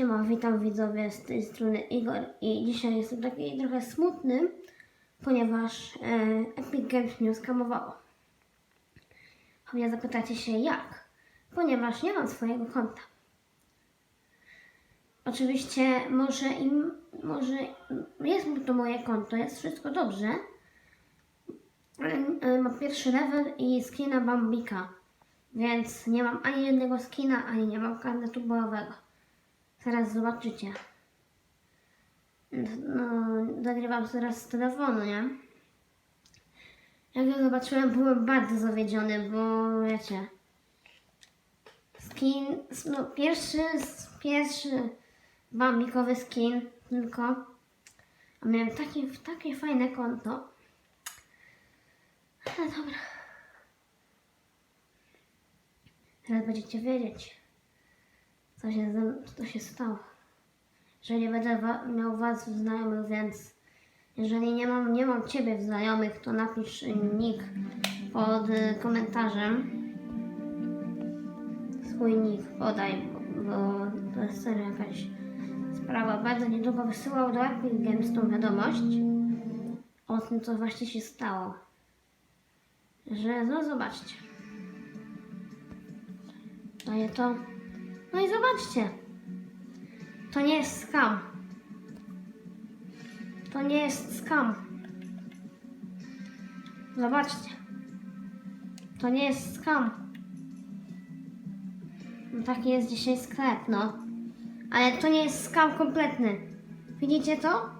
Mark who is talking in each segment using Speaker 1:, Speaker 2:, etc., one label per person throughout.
Speaker 1: Siema, witam widzowie z tej strony Igor i dzisiaj jestem taki trochę smutny, ponieważ e, Epic Games mnie skamowało. Pewnie zapytacie się jak? Ponieważ nie mam swojego konta. Oczywiście może im, może jest to moje konto, jest wszystko dobrze, e, mam pierwszy level i skina Bambika, więc nie mam ani jednego skina, ani nie mam karnetu bojowego. Zaraz zobaczycie. No, nagrywam teraz z telefonu, nie? Jak ja zobaczyłem, byłem bardzo zawiedziony, bo wiecie. Skin, no pierwszy, pierwszy bambikowy skin tylko. A miałem takie, takie fajne konto. Ale dobra. Teraz będziecie wiedzieć co się, co się stało. Że nie będę wa- miał was w znajomych, więc jeżeli nie mam, nie mam ciebie w znajomych, to napisz nick pod y, komentarzem. Swój nick podaj, bo, to jest serio jakaś sprawa. Bardzo niedługo wysyłał do Epic Games tą wiadomość o tym, co właśnie się stało. Że, no zobaczcie. Daję to. No i zobaczcie. To nie jest skam. To nie jest skam. Zobaczcie. To nie jest skam. No taki jest dzisiaj sklep, no. Ale to nie jest skam kompletny. Widzicie to?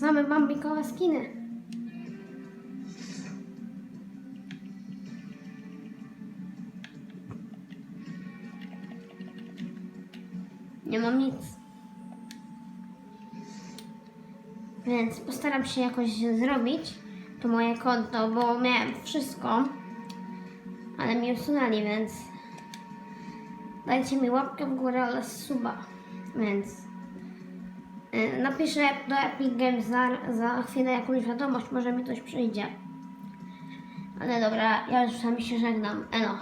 Speaker 1: Same bambikowe skiny. Nie mam nic. Więc postaram się jakoś zrobić to moje konto, bo miałem wszystko, ale mi usunęli, więc dajcie mi łapkę w górę oraz suba. Więc y, napiszę do Epic Games za, za chwilę jakąś wiadomość, może mi coś przyjdzie. Ale dobra, ja już sami się żegnam. Elo.